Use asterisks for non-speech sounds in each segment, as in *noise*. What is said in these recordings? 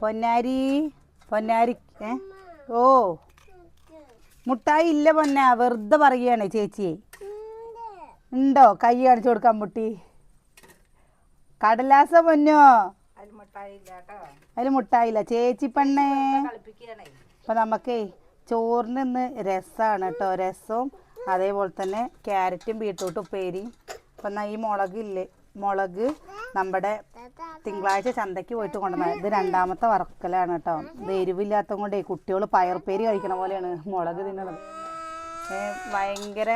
പൊന്നാരി പൊന്നാരി ഏ? ഓ. മുട്ടായി ഇല്ല പൊന്ന വെറുതെ പറയുകയാണ് ചേച്ചി. ഉണ്ടോ? കൈ കാണിച്ചു കൊടുക്കാൻ മുട്ടി കടലാസ പൊന്നോ? അതിൽ മുട്ടായില്ല ചേച്ചി പെണ്ണേ. അപ്പൊ നമുക്കേ ചോറിന് ഇന്ന് രസമാണ് കേട്ടോ. രസവും അതേപോലെ തന്നെ ക്യാരറ്റും ബീട്രൂട്ടും ഉപ്പേരിയും. അപ്പം എന്നാ ഈ മുളകില്ലേ? മുളക് നമ്മുടെ തിങ്കളാഴ്ച ചന്തയ്ക്ക് പോയിട്ട് കൊണ്ടുവന്നത്. ഇത് രണ്ടാമത്തെ വറക്കലാണ് കേട്ടോ. ഇത് എരിവില്ലാത്ത കൊണ്ടേ കുട്ടികൾ പയർപ്പേരി കഴിക്കണ പോലെയാണ് മുളക് തിന്നണത്. ഭയങ്കര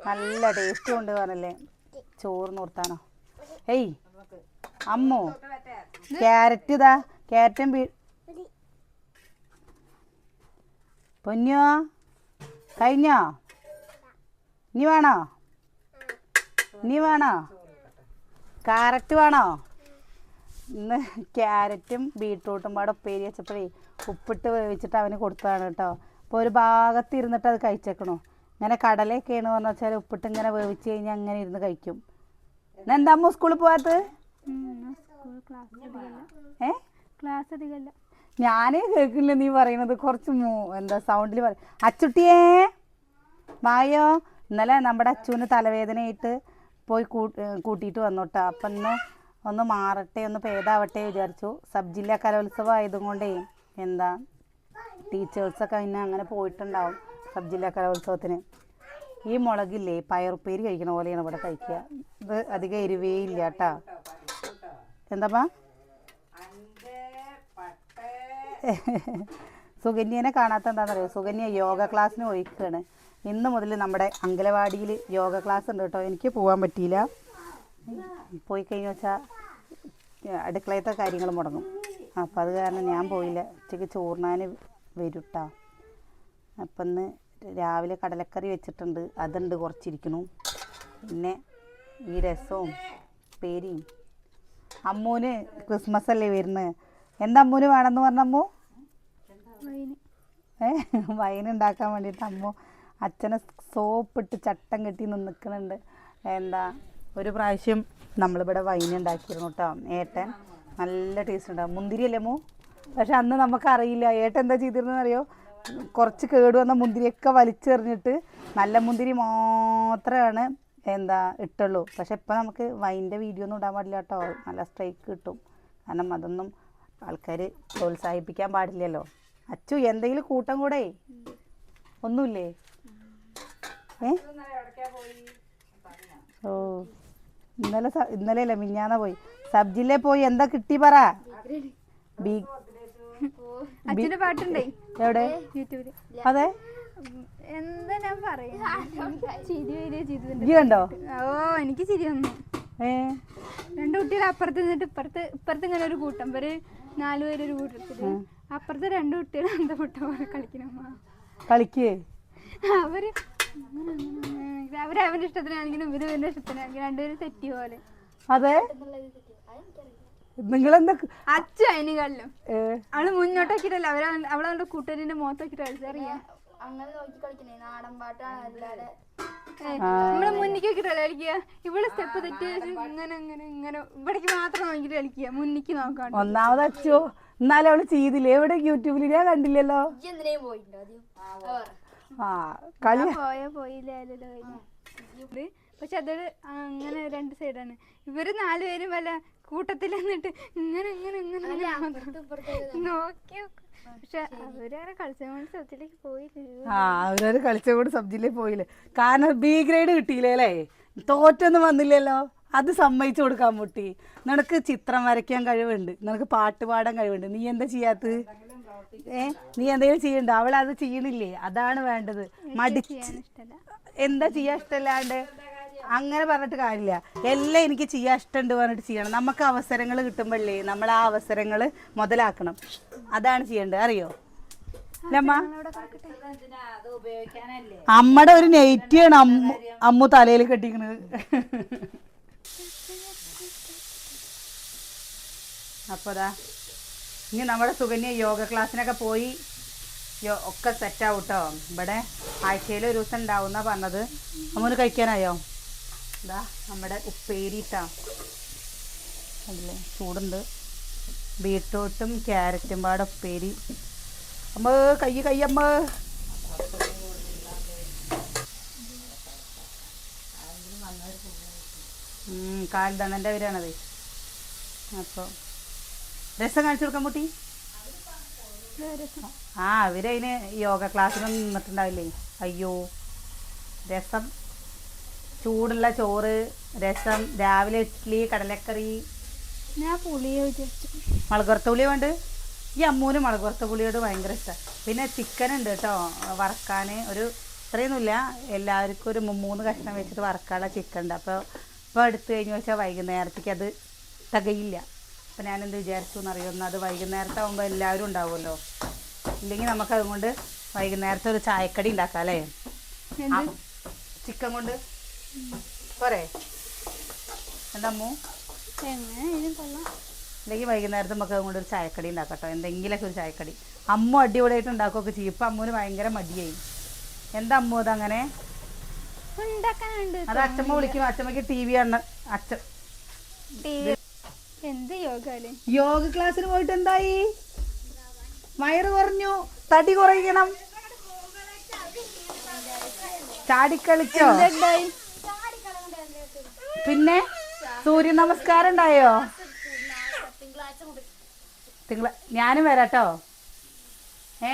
നല്ല ടേസ്റ്റും ഉണ്ട് പറഞ്ഞല്ലേ? ചോറ് നിർത്താനോ? ഏയ് അമ്മോ ക്യാരറ്റ് ഇതാ ക്യാരറ്റും പൊന്നോ കഴിഞ്ഞോ? ഇനി വേണോ? ഇനി വേണോ? കാരറ്റ് വേണോ? ഇന്ന് ക്യാരറ്റും ബീട്രൂട്ടും പാടെ ഉപ്പേരി വെച്ചപ്പോഴേ ഉപ്പിട്ട് വേവിച്ചിട്ട് അവന് കൊടുത്തതാണ് കേട്ടോ. അപ്പോൾ ഒരു ഭാഗത്ത് ഇരുന്നിട്ട് അത് കഴിച്ചേക്കണു. ഇങ്ങനെ കടലയൊക്കെയാണ് പറഞ്ഞു വെച്ചാൽ ഉപ്പിട്ട് ഇങ്ങനെ വേവിച്ച് കഴിഞ്ഞാൽ അങ്ങനെ ഇരുന്ന് കഴിക്കും. ഇന്ന് എന്താ അമ്മ സ്കൂളിൽ പോകാത്തത് ഏ? ക്ലാസ് അധികമല്ല ഞാനേ കേൾക്കില്ല നീ പറയുന്നത് കുറച്ച് മൂ- എന്താ സൗണ്ടിൽ പറ അച്ചുട്ടിയേ മായോ ഇന്നലെ നമ്മുടെ അച്ചുവിന് തലവേദനയായിട്ട് പോയി കൂട്ട് കൂട്ടിയിട്ട് വന്നോട്ടാ. അപ്പം ഇന്ന് ഒന്ന് മാറട്ടെ ഒന്ന് ഭേദാവട്ടെ വിചാരിച്ചു. സബ് ജില്ലാ കലോത്സവം ആയതും കൊണ്ടേ എന്താ ടീച്ചേഴ്സൊക്കെ അതിന് അങ്ങനെ പോയിട്ടുണ്ടാവും സബ് ജില്ലാ കലോത്സവത്തിന്. ഈ മുളകില്ലേ പയറുപ്പേരി കഴിക്കണ പോലെയാണ് ഇവിടെ കഴിക്കുക. ഇത് അധികം എരിവേ ഇല്ല കേട്ടാ. എന്താപ്പാ? *laughs* സുകന്യനെ കാണാത്ത എന്താണെന്നറിയോ സുകന്യ യോഗ ക്ലാസ്സിന് പോയിക്കാണ്. ഇന്ന് മുതൽ നമ്മുടെ അങ്കലവാടിയിൽ യോഗ ക്ലാസ് ഉണ്ട് കേട്ടോ. എനിക്ക് പോകാൻ പറ്റിയില്ല. പോയി കഴിഞ്ഞ വെച്ചാൽ അടുക്കളയത്തെ കാര്യങ്ങൾ മുടങ്ങും. അപ്പം അത് കാരണം ഞാൻ പോയില്ല. ഉച്ചയ്ക്ക് ചോറിനാൻ വരുട്ടാ അപ്പം ഇന്ന് രാവിലെ കടലക്കറി വെച്ചിട്ടുണ്ട്. അതുണ്ട് കുറച്ചിരിക്കണു പിന്നെ ഈ രസവും പേരിയും അമ്മൂന് ക്രിസ്മസ് അല്ലേ വരുന്നത് എന്താ അമ്മൂന് വേണമെന്ന് പറഞ്ഞമ്മൂ ഏ വൈൻ ഉണ്ടാക്കാൻ വേണ്ടിയിട്ട് അമ്മു അച്ഛനെ സോപ്പിട്ട് ചട്ടം കെട്ടി നിൽക്കുന്നുണ്ട് എന്താ ഒരു പ്രാവശ്യം നമ്മളിവിടെ വൈൻ ഉണ്ടാക്കിയിരുന്നു കേട്ടോ ഏട്ടൻ നല്ല ടേസ്റ്റ് ഉണ്ടാവും മുന്തിരി അല്ലേ അമ്മു പക്ഷെ അന്ന് നമുക്കറിയില്ല. ഏട്ടൻ എന്താ ചെയ്തിരുന്നെന്ന് അറിയോ കുറച്ച് കേട് വന്ന മുന്തിരിയൊക്കെ വലിച്ചെറിഞ്ഞിട്ട് നല്ല മുന്തിരി മാത്രമാണ് എന്താ ഇട്ടുള്ളൂ. പക്ഷെ ഇപ്പം നമുക്ക് വൈന്റെ വീഡിയോ ഒന്നും ഇടാൻ പാടില്ല കേട്ടോ നല്ല സ്ട്രൈക്ക് കിട്ടും. കാരണം അതൊന്നും ആൾക്കാർ പ്രോത്സാഹിപ്പിക്കാൻ പാടില്ലല്ലോ. അച്ചു എന്തെങ്കിലും കൂട്ടം കൂടെ? ഒന്നുമില്ലേ? ഏ? ഓ ഇന്നലെ സ- ഇന്നലെ അല്ല മിഞ്ഞാന്ന പോയി. സബ് ജില്ലയിൽ പോയി എന്താ കിട്ടി പറ? അച്ഛന്റെ പാട്ടുണ്ടേ. എവിടെ? അതെ? എന്താ ഞാൻ ഇജ്ജ് ഓ എനിക്ക് ചിരി വന്നു. രണ്ട് കുട്ടികൾ അപ്പുറത്ത് നിന്നിട്ട് ഇപ്പുറത്ത് ഇപ്പുറത്ത് ഇങ്ങനെ ഒരു കൂട്ടം. ഇവർ നാല് പേര് ഒരു കൂട്ടത്തിൽ. അപ്പുറത്ത് രണ്ട് കുട്ടികൾ എന്താ മുട്ട പോലെ കളിക്കണമ്മ കളിക്കേ? അവർ ഇഷ്ടത്തിനാണെങ്കിലും ഇവർ ഇഷ്ടത്തിനാണെങ്കിലും രണ്ടുപേരും തെറ്റി പോലെ. അതെ? നിങ്ങളെന്താ അച്ഛൻ അതിന് കല്ലും ഏ, അവൾ മുന്നോട്ടാക്കിട്ടല്ല അവരെ അവളവളുടെ കൂട്ടുകാരിന്റെ മുഖത്തോക്കിട്ട് കളിച്ചറിയാം അങ്ങനെ നോക്കി കളിക്കണേ നാടൻ പാട്ടാണ് അല്ലാതെ. നമ്മൾ മുന്നിക്ക് നോക്കിട്ടല്ല കളിക്കുക. ഇവിടെ സ്റ്റെപ്പ് തെറ്റി ഇങ്ങനെ ഇങ്ങനെ ഇങ്ങനെ. ഇവിടേക്ക് മാത്രം നോക്കിട്ട് കളിക്കുക. മുന്നിക്ക് നോക്കാണ്ട്. ഒന്നാമത് അച്ഛോ എന്നാലും അവൾ ചെയ്തില്ലേ? എവിടെ യൂട്യൂബിൽ ഞാൻ കണ്ടില്ലല്ലോ. പോയിട്ടുണ്ടോ ആദ്യം? ആ കളി പോയ പോയില്ലല്ലോ പക്ഷെ അതൊരു അങ്ങനെ രണ്ട് സൈഡാണ്. ഇവർ നാലുപേരും വല്ല കൂട്ടത്തിൽ എന്നിട്ട് ഇങ്ങനെ ഇങ്ങനെ ഇങ്ങനെ നോക്കി. പക്ഷെ അവരങ്ങനെ പോയില്ല? ആ അവരവര് കളിച്ചുകൊണ്ട് സബ്ജിയിലേക്ക് പോയില്ലേ. കാരണം ബി ഗ്രേഡ് കിട്ടിയില്ലേ അല്ലേ? തോറ്റൊന്നും വന്നില്ലല്ലോ. അത് സമ്മതിച്ചു കൊടുക്കാൻ മുട്ടി. നിനക്ക് ചിത്രം വരയ്ക്കാൻ കഴിവുണ്ട്. നിനക്ക് പാട്ട് പാടാൻ കഴിവുണ്ട്. നീ എന്താ ചെയ്യാത്തത്? ഏ നീ എന്തെങ്കിലും ചെയ്യണ്ട അവൾ അത് ചെയ്യണില്ലേ അതാണ് വേണ്ടത്. മടിച്ച് എന്താ ചെയ്യാൻ ഇഷ്ടമല്ലാണ്ട് അങ്ങനെ പറഞ്ഞിട്ട് കാര്യമില്ല. എല്ലാം എനിക്ക് ചെയ്യാൻ ഇഷ്ടമുണ്ട് പറഞ്ഞിട്ട് ചെയ്യണം. നമുക്ക് അവസരങ്ങൾ കിട്ടുമ്പോഴേ നമ്മൾ ആ അവസരങ്ങൾ മുതലാക്കണം. അതാണ് ചെയ്യേണ്ടത്. അറിയോ? അമ്മയുടെ ഒരു നെയ്റ്റിയാണ് ആണ് അമ്മു തലയിൽ കെട്ടിക്കണത് അപ്പൊ ദാ. ഇനി നമ്മുടെ സുകന്യ യോഗ ക്ലാസ്സിനൊക്കെ പോയി. ഒക്കെ സെറ്റാവും കേട്ടോ ഇവിടെ ആഴ്ചയിൽ ഒരു ദിവസം ഉണ്ടാവുന്ന പറഞ്ഞത്. അമ്മൂന് കഴിക്കാനായോ? ഇതാ നമ്മുടെ ഉപ്പേരിട്ടാ. അതില്ലേ ചൂടുണ്ട്. ബീട്രൂട്ടും ക്യാരറ്റും പാടെ ഉപ്പേരി. അമ്മ കയ്യ് കയ്യമ്മ കാൽദണ്ണന്റെ അവരാണത് അപ്പോൾ രസം കാണിച്ചു കൊടുക്കാൻ കുട്ടി ആ അവരതിന് യോഗ ക്ലാസ്സിനൊന്നും നിന്നിട്ടുണ്ടാവില്ലേ? അയ്യോ രസം. ചൂടുള്ള ചോറ് രസം രാവിലെ ഇഡ്ഡലി കടലക്കറി. ഞാൻ പുളിയോ വിചാരിച്ചു. മുളകുറത്ത പുളി വേണ്ട? ഈ അമ്മൂന് മുളകുറത്ത പുളിയോട് ഭയങ്കര ഇഷ്ടം. പിന്നെ ചിക്കൻ ഉണ്ട് കേട്ടോ വറക്കാൻ ഒരു ഇത്രയൊന്നുമില്ല. എല്ലാവർക്കും ഒരു മൂന്ന് കഷ്ണം വെച്ചിട്ട് വറക്കാനുള്ള ചിക്കൻ ഉണ്ട്. അപ്പോൾ ഇപ്പോൾ എടുത്തു കഴിഞ്ഞ് വെച്ചാൽ വൈകുന്നേരത്തേക്ക് അത് തികയില്ല. അപ്പോൾ ഞാനെന്ത് വിചാരിച്ചു എന്നറിയുന്നു അത് വൈകുന്നേരത്തെ ആകുമ്പോൾ എല്ലാവരും ഉണ്ടാവുമല്ലോ. ഇല്ലെങ്കിൽ നമുക്ക് അതുകൊണ്ട് വൈകുന്നേരത്തെ ഒരു ചായക്കടി ഉണ്ടാക്കാം അല്ലേ? ചിക്കൻ കൊണ്ട്. പോരെ. എന്താ ഇല്ലെങ്കിൽ വൈകുന്നേരത്തെ നമുക്ക് അതുകൊണ്ട് ഒരു ചായക്കടി ഉണ്ടാക്കാം കേട്ടോ. എന്തെങ്കിലുമൊക്കെ ഒരു ചായക്കടി. അമ്മ അടിപൊളിയായിട്ട് ഉണ്ടാക്കുകയൊക്കെ ചെയ്യും. ഇപ്പം അമ്മുവിന് ഭയങ്കര മടിയായി. എന്താ അമ്മു അതങ്ങനെ? അത് അച്ഛമ്മ വിളിക്കും. അച്ഛമ്മക്ക് ടി വി ആണ് അച്ഛൻ. എന്ത് യോഗ യോഗ ക്ലാസ്സിന് പോയിട്ട് എന്തായി? വയറ് കുറഞ്ഞു. തടി കുറയ്ക്കണം ചാടിക്കളിച്ചോ? പിന്നെ സൂര്യ നമസ്കാരം ഉണ്ടായോ? തിങ്കള ഞാനും വരാട്ടോ. ഏ?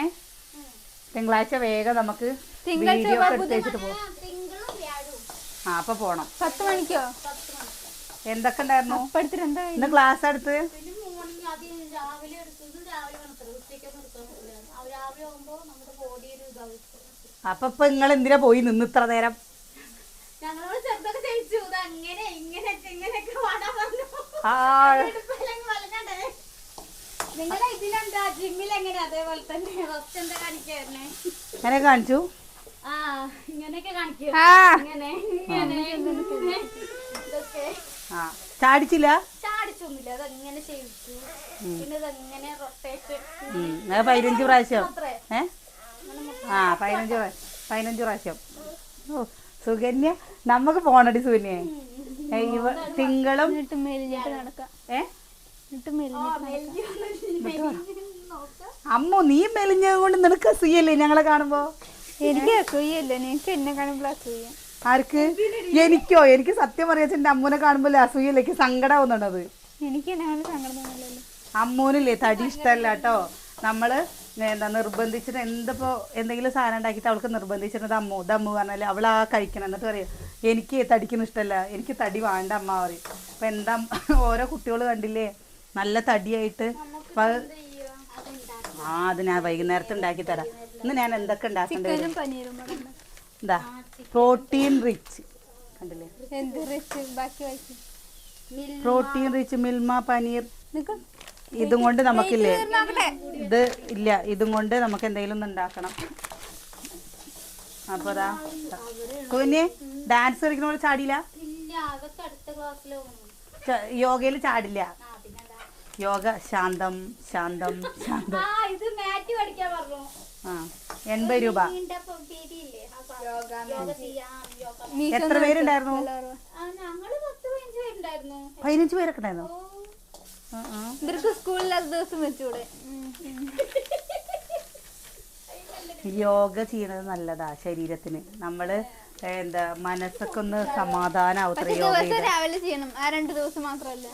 തിങ്കളാഴ്ച വേഗം നമുക്ക് തിങ്കളാഴ്ച വീഡിയോ ഒക്കെ ബാബു എടുത്ത് പോകും ആ അപ്പൊ പോണം. പത്ത് മണിക്കോ? എന്തൊക്കെ ഉണ്ടായിരുന്നു? ഇന്ന് ക്ലാസ് എടുത്ത്? രാവിലെ എടുത്തത് രാവിലെ വന്നത്ര ഉച്ചയ്ക്കൊന്നും എടുക്കാൻ പറ്റില്ല രാവിലെ ആകുമ്പോൾ നമ്മുടെ ബോഡി ഒരു ഇതാവും. അപ്പൊ ഇപ്പൊ നിങ്ങൾ എന്തിനാ പോയി നിന്ന് ഇത്ര നേരം? ഞങ്ങളോട് ചെറുതൊക്കെ ചോദിച്ചു അങ്ങനെ ഇങ്ങനെ ഇങ്ങനെയൊക്കെ പാടാൻ പറഞ്ഞു ആ. നിങ്ങളെ ഇതിലെന്താ ജിമ്മിൽ എങ്ങനെ അതേപോലെ തന്നെ ഫസ്റ്റ് എന്താ കാണിക്കായിരുന്നേ അങ്ങനെ കാണിച്ചു? ആ ഇങ്ങനെയൊക്കെ കാണിക്കും. ആ. ഇങ്ങനെ ഇങ്ങനെ ഇങ്ങനെ. ഇതൊക്കെ. ആ. ചാടിച്ചില്ല? ചാടിച്ചൊന്നുമില്ല. അതങ്ങനെ ചെയ്യിച്ചു? പിന്നെ ഇതങ്ങനെ റൊട്ടേറ്റ് പതിനഞ്ച് പ്രാവശ്യം. ഏ? ആ പതിനഞ്ച് പതിനഞ്ച് പ്രാവശ്യം. ഓ സുകന്യ നമുക്ക് പോണടി സുകന്യ. തിങ്കളും ഏ? അമ്മു നീ മെലിഞ്ഞത് കൊണ്ട് നിനക്ക് അസൂയല്ലേ ഞങ്ങളെ കാണുമ്പോ. എനിക്ക് അസൂയല്ല നിനക്ക് എന്നെ കാണുമ്പോൾ അസൂയ. ആർക്ക്? എനിക്കോ? എനിക്ക് സത്യം പറയാ എന്റെ അമ്മൂനെ കാണുമ്പോൾ അസൂയല്ലേക്ക് സങ്കടമാവുന്നുണ്ടത് എനിക്ക് അമ്മൂനില്ലേ? തടി ഇഷ്ടമല്ല കേട്ടോ. നമ്മൾ എന്താ നിർബന്ധിച്ചിട്ട് എന്തിപ്പോ എന്തെങ്കിലും സാധനം ഉണ്ടാക്കിയിട്ട് അവൾക്ക് നിർബന്ധിച്ചിട്ട് അമ്മു. ദമ്മു പറഞ്ഞാൽ അവൾ ആ കഴിക്കണം. എന്നിട്ട് പറയും എനിക്ക് തടിക്കുന്ന ഇഷ്ടമല്ല. എനിക്ക് തടി വേണ്ട അമ്മ പറയും. അപ്പൊ എന്താ ഓരോ കുട്ടികൾ കണ്ടില്ലേ? നല്ല തടിയായിട്ട് ആ അത് ഞാൻ വൈകുന്നേരത്ത് ഉണ്ടാക്കി തരാം. ഇന്ന് ഞാൻ എന്തൊക്കെ ഉണ്ടാക്കേണ്ടി എന്താ പ്രോട്ടീൻ റിച്ച് കണ്ടില്ലേ? എന്ത് റിച്ച് ബാക്കി വായിക്കും. Protein rich Milma paneer. ഇതും കൊണ്ട് നമുക്കില്ലേ? ഇത് ഇല്ല ഇതും കൊണ്ട് നമുക്ക് എന്തെങ്കിലും ഒന്ന് ഉണ്ടാക്കണം. അപ്പൊ അതാ കുഞ്ഞ് ഡാൻസ് കളിക്കുന്ന പോലെ ചാടിയില്ല? യോഗയിൽ ചാടില്ല. യോഗ ശാന്തം ശാന്തം ശാന്തം. ആ. എൺപത് രൂപ. എത്ര പേരുണ്ടായിരുന്നു? പതിനഞ്ച് പേരൊക്കെ ഉണ്ടായിരുന്നു. ഇവർക്ക് സ്കൂളില്ലാത്ത ദിവസം വെച്ചൂടെ. യോഗ ചെയ്യണത് നല്ലതാ ശരീരത്തിന്. നമ്മൾ എന്താ മനസ്സൊക്കെ ഒന്ന് സമാധാനാവത്ര യോഗ രാവിലെ ചെയ്യണം. ആ രണ്ട് ദിവസം മാത്രമല്ല.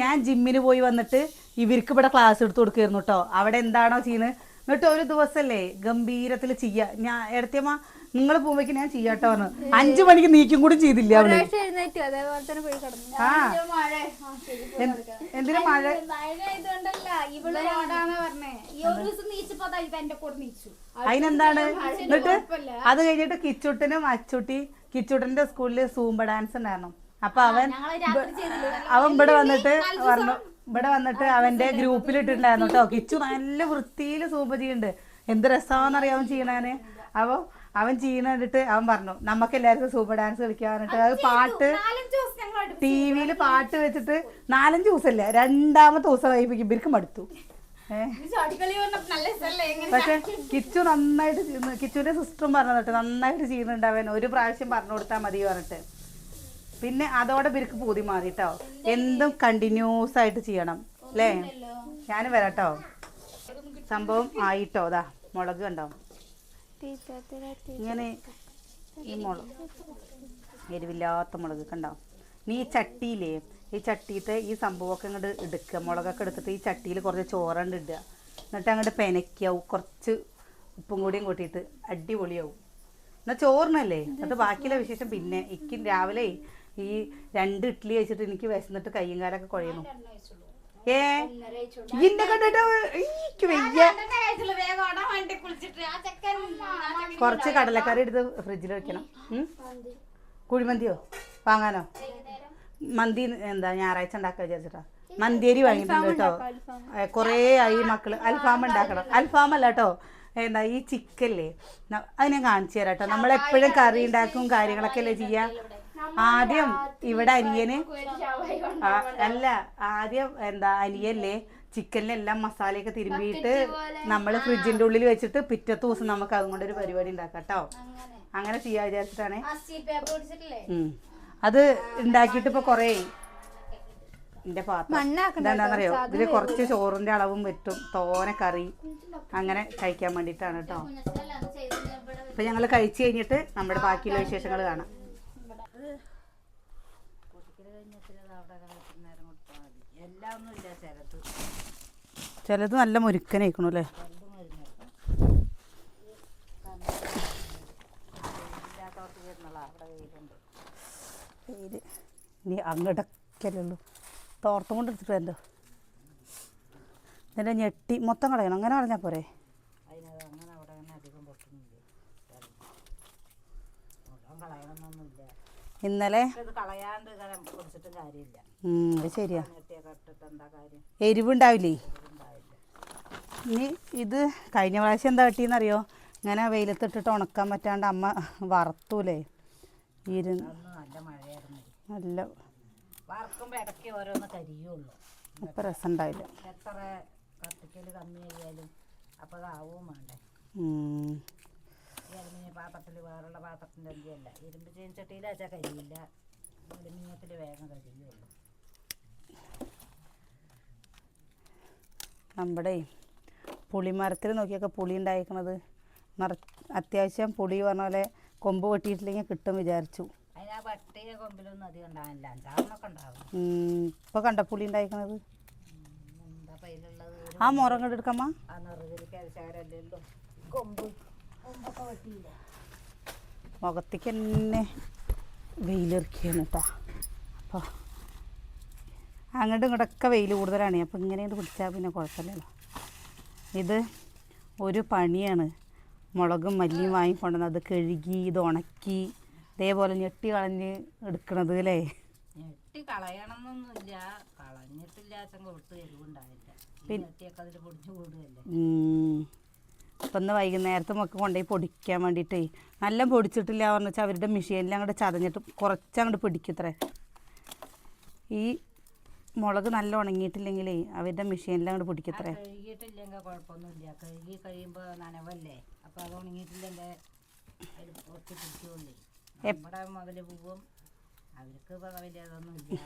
ഞാൻ ജിമ്മിന് പോയി വന്നിട്ട് ഇവർക്ക് ഇവിടെ ക്ലാസ് എടുത്തു കൊടുക്കായിരുന്നു കേട്ടോ. അവിടെ എന്താണോ ചെയ്യുന്നത്? എന്നിട്ട് ഒരു ദിവസമല്ലേ ഗംഭീരത്തിൽ ചെയ്യാ. ഞാൻ ഇടത്തിയമ്മ നിങ്ങൾ പോകുമ്പോഴേക്ക് ഞാൻ ചെയ്യാട്ടോ പറഞ്ഞു അഞ്ചു മണിക്ക് നീക്കും കൂടി ചെയ്തില്ല അവൾ? എന്തിനാ മഴ? അതിനെന്താണ് എന്നിട്ട് അത് കഴിഞ്ഞിട്ട് കിച്ചുട്ടനും അച്ചുട്ടി കിച്ചുട്ടന്റെ സ്കൂളിൽ സൂമ്പ ഡാൻസ് ഉണ്ടായിരുന്നു. അപ്പൊ അവൻ അവൻ ഇവിടെ വന്നിട്ട് പറഞ്ഞു ഇവിടെ വന്നിട്ട് അവന്റെ ഗ്രൂപ്പിൽ ഇട്ടിട്ടുണ്ടായിരുന്നു കേട്ടോ. കിച്ചു നല്ല വൃത്തിയിൽ സൂപ്പർ ചെയ്യുന്നുണ്ട് എന്ത് രസമാണെന്നറിയാവും അവൻ ചെയ്യണാന് അപ്പൊ അവൻ ചെയ്യുന്ന കണ്ടിട്ട് അവൻ പറഞ്ഞു നമുക്ക് എല്ലാവർക്കും സൂപ്പർ ഡാൻസ് കളിക്കാൻ പറഞ്ഞിട്ട് അത് പാട്ട് ടി വിയിൽ പാട്ട് വെച്ചിട്ട് നാലഞ്ച് ദിവസമല്ല? രണ്ടാമത്തെ ദിവസം വൈകിപ്പിക്കും ഇവർക്ക് മടുത്തു. പക്ഷെ കിച്ചു നന്നായിട്ട് കിച്ചുവിന്റെ സിസ്റ്ററും പറഞ്ഞു നന്നായിട്ട് ചെയ്യുന്നുണ്ട് അവൻ. ഒരു പ്രാവശ്യം പറഞ്ഞു കൊടുത്താൽ മതി പറഞ്ഞിട്ട്. പിന്നെ അതോടെ ഇവർക്ക് പൂതി മാറി കേട്ടോ എന്തും കണ്ടിന്യൂസ് ആയിട്ട് ചെയ്യണം. അല്ലേ ഞാൻ വരാട്ടോ. സംഭവം ആയിട്ടോ. അതാ മുളക് കണ്ടോ? ഇങ്ങനെ ഈ മുളക് എരിവില്ലാത്ത മുളക് കണ്ടോ? നീ ഈ ചട്ടിയിലേ ഈ ചട്ടിയിലത്തെ ഈ സംഭവമൊക്കെ ഇങ്ങോട്ട് എടുക്കുക. മുളകൊക്കെ എടുത്തിട്ട് ഈ ചട്ടിയിൽ കുറച്ച് ചോറണ്ട് ഇടുക. എന്നിട്ട് അങ്ങോട്ട് പെനയ്ക്കാവും കുറച്ച് ഉപ്പും കൂടിയും കൂട്ടിയിട്ട് അടിപൊളിയാവും. എന്നാൽ ചോറിനല്ലേ? അത് ബാക്കിയുള്ള വിശേഷം പിന്നെ. ഇക്കും രാവിലെ ഈ രണ്ട് ഇഡ്ഡലി കഴിച്ചിട്ട് എനിക്ക് വിശന്നിട്ട് കയ്യും കാലൊക്കെ കുഴയുന്നു. ഏ? ഇന്നെ കണ്ടിട്ട് എനിക്ക് വയ്യ. കുറച്ച് കടലക്കറി എടുത്ത് ഫ്രിഡ്ജിൽ വെക്കണം? കുഴിമന്തിയോ? വാങ്ങാനോ? മന്തി എന്താ ഞായറാഴ്ച ഉണ്ടാക്കാ വിചാരിച്ചിട്ടാ. മന്തിയരി വാങ്ങിയിട്ടുണ്ട് കേട്ടോ. കുറേ ആയി മക്കൾ. അൽഫാം ഉണ്ടാക്കണം. അൽഫാം അല്ല കേട്ടോ. എന്താ ഈ ചിക്കല്ലേ? അത് ഞാൻ കാണിച്ചു തരാം കേട്ടോ. നമ്മളെപ്പോഴും കറി ഉണ്ടാക്കും കാര്യങ്ങളൊക്കെ അല്ലേ ചെയ്യാ? ആദ്യം ഇവിടെ അനിയന് ആ, അല്ല ആദ്യം എന്താ അനിയല്ലേ ചിക്കനിലെല്ലാം മസാലയൊക്കെ തിരുമ്പിയിട്ട് നമ്മൾ ഫ്രിഡ്ജിന്റെ ഉള്ളിൽ വെച്ചിട്ട് പിറ്റത്തെ ദിവസം നമുക്ക് അതുകൊണ്ട് ഒരു പരിപാടി ഉണ്ടാക്കാം കേട്ടോ അങ്ങനെ. ചെയ്യാ വിചാരിച്ചിട്ടാണ്. അത് ഉണ്ടാക്കിയിട്ട് ഇപ്പൊ കൊറേ. എന്റെ പാത്രറിയോ ഇതിൽ കുറച്ച് ചോറിന്റെ അളവും പറ്റും തോന കറി അങ്ങനെ കഴിക്കാൻ വേണ്ടിട്ടാണ് കേട്ടോ അപ്പൊ ഞങ്ങൾ കഴിച്ചു കഴിഞ്ഞിട്ട് നമ്മുടെ ബാക്കിയുള്ള വിശേഷങ്ങൾ കാണാം കുട്ടിക്കൽ കഴിഞ്ഞിട്ട് അവിടെ കിടക്കുന്ന നേരം കൊടുത്താൽ മതി എല്ലാം ഒന്നും ഇല്ല ചിലത് ചിലത് നല്ല മുരുക്കനായിക്കണു അല്ലേ? ഇനി അങ്ങടക്കല്ലേ ഉള്ളൂ തോർത്തും കൊണ്ട് എടുത്തിട്ട് വരണ്ടോ? എന്നിട്ട് ഞെട്ടി മൊത്തം കളയണം. അങ്ങനെ കളഞ്ഞാൽ പോരെ അതിനത് അങ്ങനെ അവിടെ അങ്ങനെ അധികം പൊട്ടുന്നില്ല മുഴുവൻ കളയണമെന്നൊന്നുമില്ല ഇന്നലെ? അത് ശരിയാ. എരിവുണ്ടാവില്ലേ? ഇനി ഇത് കഴിഞ്ഞ പ്രാവശ്യം എന്താ കിട്ടിയെന്നറിയോ ഇങ്ങനെ വെയിലത്തിട്ടിട്ട് ഉണക്കാൻ പറ്റാണ്ട് അമ്മ വറുത്തൂലേ. ഇരുന്ന് നല്ല രസമുണ്ടാവില്ല. അപ്പം എത്ര കത്തിക്കൽ കമ്മിയായാലും അപ്പോൾ അതാവും വേണ്ടേ. ഈ അലുമിനിയം പാത്രത്തിൽ വേറുള്ള പാത്രത്തിന്റെ അല്ല ഇരുമ്പ് ചീനച്ചട്ടിയിൽ വെച്ചാൽ കരിയില്ല. അലുമിനിയത്തിൽ വേഗം കരിയുള്ളൂ. നമ്മുടെ പുളിമരത്തിൽ നോക്കിയൊക്കെ പുളി ഉണ്ടായിരിക്കണത്. നിറ അത്യാവശ്യം പുളി പറഞ്ഞ പോലെ കൊമ്പ് വെട്ടിയിട്ടില്ലെങ്കിൽ കിട്ടും വിചാരിച്ചു. ഇപ്പൊ കണ്ട പുളി ഒരു ആ മുറം കണ്ട് എടുക്കാമ്മ. ആ നെറുകയിൽ കരിച്ചാരല്ലോ കൊമ്പ്. മുഖത്തേക്ക് തന്നെ വെയിലിറക്കിയാണ് കേട്ടോ അപ്പോൾ അങ്ങോട്ടും ഇങ്ങോട്ടൊക്കെ വെയിൽ കൂടുതലാണ്. അപ്പോൾ ഇങ്ങനെയാണ് പിടിച്ചാൽ പിന്നെ കുഴപ്പമില്ലല്ലോ. ഇത് ഒരു പണിയാണ്. മുളകും മല്ലിയും വാങ്ങിക്കൊണ്ടുവന്ന് അത് കഴുകി ഇത് ഉണക്കി ഇതേപോലെ ഞെട്ടി കളഞ്ഞ് എടുക്കണത് അല്ലേ? ഞെട്ടി കളയണമെന്നൊന്നുമില്ല. കളഞ്ഞിട്ടില്ലാച്ചെങ്കിൽ ഒട്ടും എരിവുണ്ടാവില്ല. ഈ ഞെട്ടിയൊക്കെ അതിൽ പൊടിച്ചു കൂടുകയല്ലേ ഇപ്പം ഇന്ന് വൈകുന്നേരത്തെ നമുക്ക് കൊണ്ടുപോയി പൊടിക്കാൻ വേണ്ടിയിട്ടേ നല്ല പൊടിച്ചിട്ടില്ല എന്ന് വെച്ചാൽ അവരുടെ മെഷീനിൽ അങ്ങോട്ട് ചതഞ്ഞിട്ട് കുറച്ച് അങ്ങോട്ട് പിടിക്കത്രേ. ഈ മുളക് നല്ല ഉണങ്ങിയിട്ടില്ലെങ്കിലേ അവരുടെ മെഷീനിൽ അങ്ങോട്ട് പിടിക്കത്രേ. കഴുകിയിട്ടില്ലെങ്കിൽ കുഴപ്പമൊന്നുമില്ല കഴുകി കഴിയുമ്പോൾ നനവല്ലേ? അപ്പോൾ അത് ഉണങ്ങിയിട്ടില്ലെങ്കിൽ അതിൽ ഒത്തി പിടിക്കുള്ളൂ നമ്മുടെ മുതൽ പോവും അവർക്ക് വലിയ ഇതൊന്നുമില്ല.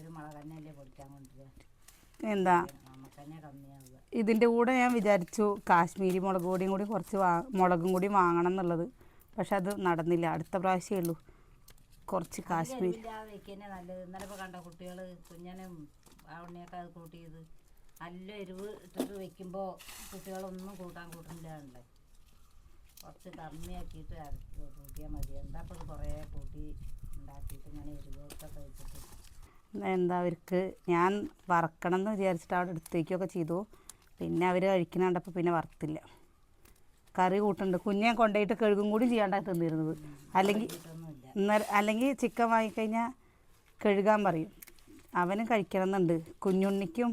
ഒരു മുളക് തന്നെയല്ലേ പൊടിക്കാൻ കൊണ്ടിരിക്കുക എന്താ? ഇതിന്റെ കൂടെ ഞാൻ വിചാരിച്ചു കാശ്മീരി മുളക് പൊടിയും കൂടി കുറച്ച് വാ മുളകും കൂടി വാങ്ങണം എന്നുള്ളത്. പക്ഷെ അത് നടന്നില്ല. അടുത്ത പ്രാവശ്യമേ ഉള്ളൂ. കുറച്ച് വെക്കന്നെ നല്ലത്. ഇന്നലെ ഇപ്പോൾ കണ്ട കുട്ടികൾ കുഞ്ഞനും ആ ഉണ്ണിയൊക്കെ അത് കൂട്ടിയത്. നല്ല എരിവ് ഇട്ടിട്ട് വെക്കുമ്പോൾ കുട്ടികളൊന്നും കൂട്ടാൻ കൂട്ടുന്നില്ലാണ്ടേ. കുറച്ച് കമ്മിയാക്കിയിട്ട് കൂട്ടിയാൽ മതി. എന്താ ഇപ്പോൾ കുറേ കൂട്ടി ഉണ്ടാക്കിയിട്ട് ഇങ്ങനെ എരിവൊക്കെ വെച്ചിട്ട്. എന്താ അവർക്ക് ഞാൻ വറക്കണം എന്ന് വിചാരിച്ചിട്ട് അവിടെ എടുത്ത് ചെയ്തു. പിന്നെ അവർ കഴിക്കുന്ന കണ്ടപ്പോൾ പിന്നെ വറുത്തില്ല. കറി കൂട്ടുണ്ട്. കുഞ്ഞെ കൊണ്ടുപോയിട്ട് കഴുകും കൂടി ചെയ്യാണ്ടാണ് തിന്നിരുന്നത്. അല്ലെങ്കിൽ ഇന്നലെ അല്ലെങ്കിൽ ചിക്കൻ വാങ്ങിക്കഴിഞ്ഞാൽ കഴുകാൻ പറയും. അവനും കഴിക്കണം എന്നുണ്ട് കുഞ്ഞുണ്ണിക്കും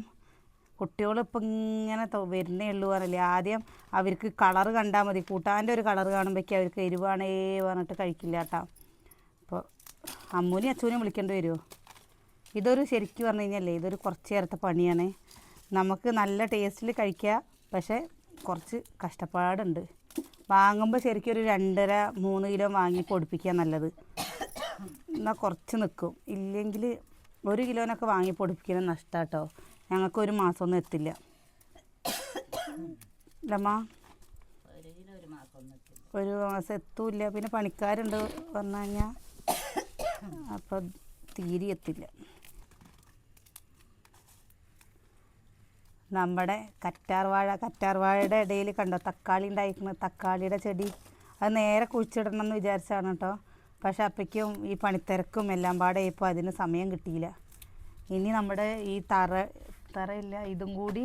കുട്ടികളിപ്പോൾ ഇങ്ങനെ വരുന്നേ ഉള്ളൂ പറഞ്ഞില്ലേ. ആദ്യം അവർക്ക് കളർ കണ്ടാൽ മതി. കൂട്ടാന്റെ ഒരു കളറ് കാണുമ്പോഴേക്കും അവർക്ക് എരിവാണേ പറഞ്ഞിട്ട് കഴിക്കില്ല കേട്ടോ. അപ്പോൾ അമ്മൂനെയും അച്ഛനെയും വിളിക്കേണ്ടി വരുമോ? ഇതൊരു ശരിക്കും പറഞ്ഞു കഴിഞ്ഞാലേ ഇതൊരു കുറച്ച് നേരത്തെ പണിയാണ്. നമുക്ക് നല്ല ടേസ്റ്റിൽ കഴിക്കുക പക്ഷേ കുറച്ച് കഷ്ടപ്പാടുണ്ട്. വാങ്ങുമ്പോൾ ശരിക്കും ഒരു രണ്ടര മൂന്ന് കിലോ വാങ്ങി പൊടിപ്പിക്കുക നല്ലത്. എന്നാൽ കുറച്ച് നിൽക്കും ഇല്ലെങ്കിൽ ഒരു കിലോനൊക്കെ വാങ്ങി പൊടിപ്പിക്കുന്നത് നഷ്ടമാട്ടോ ഞങ്ങൾക്ക് ഒരു മാസമൊന്നും എത്തില്ല. അല്ലമ്മ ഒരു മാസം എത്തില്ല. പിന്നെ പണിക്കാരുണ്ട് പറഞ്ഞു കഴിഞ്ഞാൽ അപ്പം തീരെ എത്തില്ല. നമ്മുടെ കറ്റാർവാഴ കറ്റാർവാഴയുടെ ഇടയിൽ കണ്ടോ? തക്കാളി ഉണ്ടായിരിക്കുന്നത്. തക്കാളിയുടെ ചെടി. അത് നേരെ കുഴിച്ചിടണം എന്ന് വിചാരിച്ചാണ് കേട്ടോ. പക്ഷെ അപ്പോഴേക്കും ഈ പണിത്തിരക്കും എല്ലാം പാടെ ഇപ്പോൾ അതിന് സമയം കിട്ടിയില്ല. ഇനി നമ്മുടെ ഈ തറ തറയില്ല ഇതും കൂടി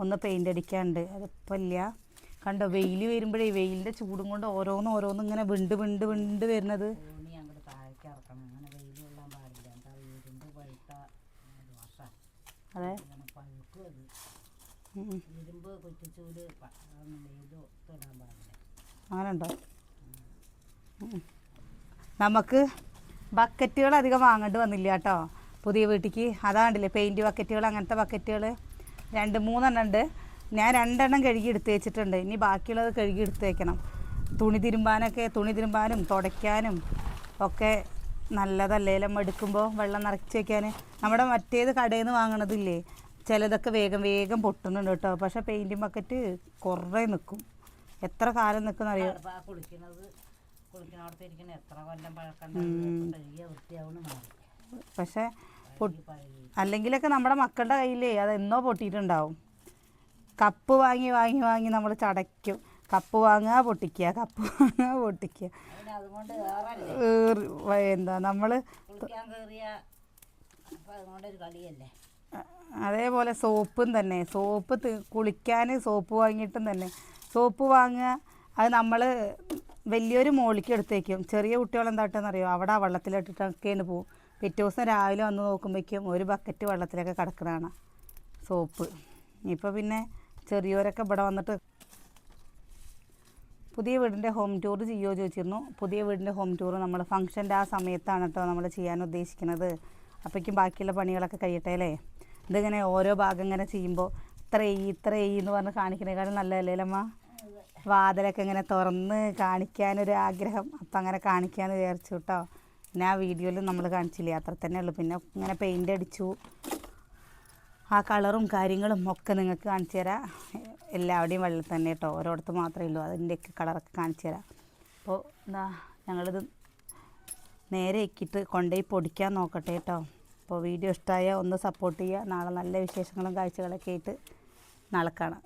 ഒന്ന് പെയിന്റ് അടിക്കാണ്ട് അതിപ്പോൾ ഇല്ല. കണ്ടോ? വെയിൽ വരുമ്പോഴേ വെയിലിന്റെ ചൂടും കൊണ്ട് ഓരോന്നും ഓരോന്നും ഇങ്ങനെ വിണ്ട് വിണ്ട് വിണ്ട് വരുന്നത്. ഭൂമി ഇരുമ്പ് കുറ്റിച്ചൂൽ പ- അതൊന്നും വെയിൽ തൊടാൻ പാടില്ല. അങ്ങനെ നമുക്ക് ബക്കറ്റുകൾ അധികം വാങ്ങേണ്ടി വന്നില്ല കേട്ടോ. പുതിയ വീട്ടിക്ക്. അതാണ്ടില്ലേ പെയിന്റ് ബക്കറ്റുകൾ അങ്ങനത്തെ ബക്കറ്റുകൾ രണ്ട് മൂന്നെണ്ണം ഉണ്ട്. ഞാൻ രണ്ടെണ്ണം കഴുകി എടുത്ത് വെച്ചിട്ടുണ്ട്. ഇനി ബാക്കിയുള്ളത് കഴുകി എടുത്ത് വെക്കണം. തുണി തിരുമ്പാനൊക്കെ തുണി തിരുമ്പാനും തുടയ്ക്കാനും ഒക്കെ നല്ലതല്ലേ? എല്ലാം എടുക്കുമ്പോൾ വെള്ളം നിറച്ച് വയ്ക്കാൻ നമ്മുടെ മറ്റേത് കടയിൽ നിന്ന് വാങ്ങണതില്ലേ? ചിലതൊക്കെ വേഗം വേഗം പൊട്ടുന്നുണ്ട് കേട്ടോ. പക്ഷേ പെയിന്റിങ് ബക്കറ്റ് കുറേ നിൽക്കും എത്ര കാലം നിൽക്കുന്ന അറിയാം പക്ഷേ അല്ലെങ്കിലൊക്കെ നമ്മുടെ മക്കളുടെ കയ്യിലേ അത് എന്നോ പൊട്ടിയിട്ടുണ്ടാവും. കപ്പ് വാങ്ങി വാങ്ങി വാങ്ങി നമ്മൾ ചടയ്ക്കും. കപ്പ് വാങ്ങുക പൊട്ടിക്കുക. കപ്പ് വാങ്ങുക പൊട്ടിക്കുക. എന്താ നമ്മൾ കളിയല്ലേ? അതേപോലെ സോപ്പും തന്നെ. സോപ്പ് കുളിക്കാൻ സോപ്പ് വാങ്ങിയിട്ടും തന്നെ. സോപ്പ് വാങ്ങുക അത് നമ്മൾ വലിയൊരു മോളിക്ക് എടുത്തേക്കും. ചെറിയ കുട്ടികൾ എന്താട്ടെന്നറിയോ അവിടെ ആ വെള്ളത്തിലിട്ടിട്ടൊക്കെയാണ് പോവും. പിറ്റേ ദിവസം രാവിലെ വന്ന് നോക്കുമ്പോഴേക്കും ഒരു ബക്കറ്റ് വെള്ളത്തിലൊക്കെ കിടക്കുന്നതാണ് സോപ്പ്. ഇപ്പോൾ പിന്നെ ചെറിയവരൊക്കെ ഇവിടെ വന്നിട്ട് പുതിയ വീടിന്റെ ഹോം ടൂർ ചെയ്യുമോ ചോദിച്ചിരുന്നു. പുതിയ വീടിന്റെ ഹോം ടൂർ നമ്മൾ ഫംഗ്ഷന്റെ ആ സമയത്താണ് കേട്ടോ നമ്മൾ ചെയ്യാൻ ഉദ്ദേശിക്കുന്നത്. അപ്പോഴേക്കും ബാക്കിയുള്ള പണികളൊക്കെ കഴിയട്ടെ അല്ലേ? ഇതിങ്ങനെ ഓരോ ഭാഗം ഇങ്ങനെ ചെയ്യുമ്പോൾ ഇത്ര ഈ ഇത്ര ഈ എന്ന് പറഞ്ഞ് കാണിക്കുന്നതിനേക്കാളും നല്ലതല്ലേ അമ്മ വാതിലൊക്കെ ഇങ്ങനെ തുറന്ന് കാണിക്കാനൊരു ആഗ്രഹം. അപ്പം അങ്ങനെ കാണിക്കാമെന്ന് വിചാരിച്ചു കേട്ടോ പിന്നെ ആ വീഡിയോയിൽ നമ്മൾ കാണിച്ചില്ല? അത്ര തന്നെ ഉള്ളൂ. പിന്നെ ഇങ്ങനെ പെയിന്റ് അടിച്ചു. ആ കളറും കാര്യങ്ങളും ഒക്കെ നിങ്ങൾക്ക് കാണിച്ചു തരാം. എല്ലാവരുടെയും വെള്ളം തന്നെ കേട്ടോ ഓരോടത്ത് മാത്രമേ ഉള്ളൂ. അതിന്റെയൊക്കെ കളറൊക്കെ കാണിച്ചു തരാം. അപ്പോൾ എന്താ ഞങ്ങളിത് നേരെ ഇക്കിട്ട് കൊണ്ടുപോയി പൊടിക്കാൻ നോക്കട്ടെ കേട്ടോ അപ്പോൾ വീഡിയോ ഇഷ്ടമായ ഒന്ന് സപ്പോർട്ട് ചെയ്യുക. നാളെ നല്ല വിശേഷങ്ങളും കാഴ്ചകളൊക്കെ ആയിട്ട് നാളെ കാണാം.